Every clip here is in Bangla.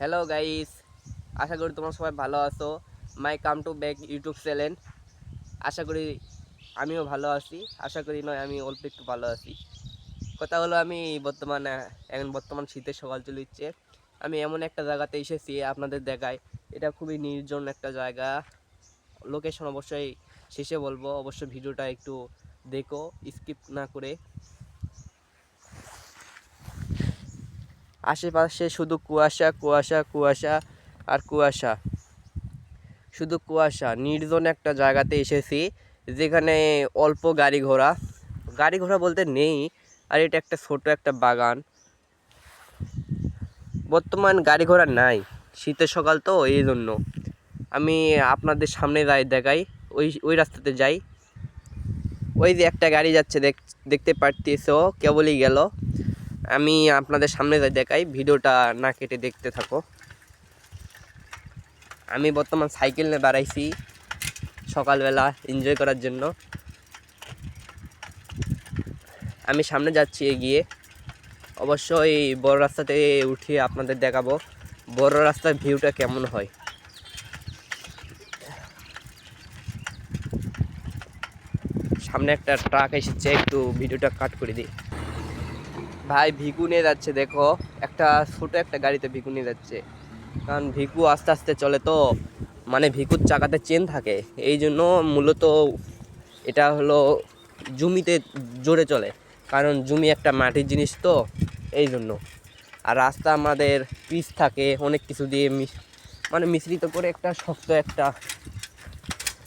হ্যালো গাইস আশা করি তোমরা সবাই ভালো আছো। My come to back YouTube channel আশা করি আমিও ভালো আছি। আশা করি নয়, আমি অল্প একটু ভালো আছি। কথা হলো, আমি বর্তমানে, এখন বর্তমান শীতের সকাল চলিচ্ছে আমি এমন একটা জায়গাতে এসেছি আপনাদের দেখায়। এটা খুবই নির্জন একটা জায়গা। লোকেশন অবশ্যই শেষে বলব। অবশ্যই ভিডিওটা একটু দেখো স্কিপ না করে। আশেপাশে শুধু কুয়াশা কুয়াশা কুয়াশা আর কুয়াশা। শুধু কুয়াশা, নির্জন একটা জায়গাতে এসেছি যেখানে অল্প গাড়ি ঘোড়া। গাড়ি ঘোড়া বলতে নেই, আর এটা একটা ছোট একটা বাগান। বর্তমান গাড়ি ঘোড়া নাই, শীতের সকাল তো এই জন্য আমি আপনাদের সামনে যাই, দেখাই, ওই ওই রাস্তাতে যাই। ওই যে একটা গাড়ি যাচ্ছে, দেখ, দেখতে পারতেছো, কেবলই গেল। আমি আপনাদের সামনে যাই দেখাই, ভিডিওটা না কেটে দেখতে থাকো। আমি বর্তমান সাইকেল নিয়ে বেড়াইছি সকালবেলা এনজয় করার জন্য। আমি সামনে যাচ্ছি এগিয়ে। অবশ্যই বড় রাস্তাতে উঠিয়ে আপনাদের দেখাবো, বড় রাস্তার ভিউটা কেমন হয়। সামনে একটা ট্রাক এসেছে, একটু ভিডিওটা কাট করে দিই। ভাই ভিকু নিয়ে যাচ্ছে, দেখো। একটা ছোট একটা গাড়িতে ভিকু নিয়ে যাচ্ছে। কারণ ভিকু আস্তে আস্তে চলে তো মানে ভিকুর চাকাতে চেন থাকে। এই জন্য মূলত এটা হলো জমিতে জোরে চলে। কারণ জমি একটা মাটির জিনিস তো, এই জন্য। আর রাস্তা আমাদের পিচ থাকে, অনেক কিছু দিয়ে মানে মিশ্রিত করে একটা শক্ত একটা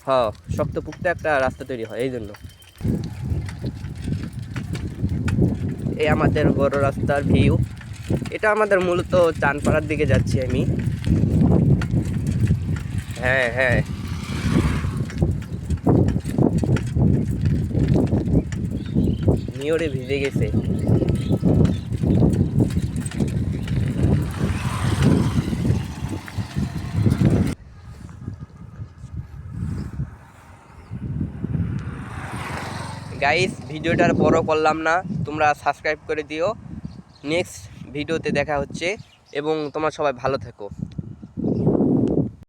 হ শক্ত পুক্ত একটা রাস্তা তৈরি হয়, এই জন্য। এই আমাদের বড় রাস্তার ভিউ এটা আমাদের মূলত চানপাড়ার দিকে যাচ্ছি আমি। হ্যাঁ হ্যাঁ। নিয়রে ভিজে গেছে। গাইস ভিডিওটার বড় করলাম না, তোমরা সাবস্ক্রাইব করে দিও। নেক্সট ভিডিওতে দেখা হচ্ছে, এবং তোমরা সবাই ভালো থেকো।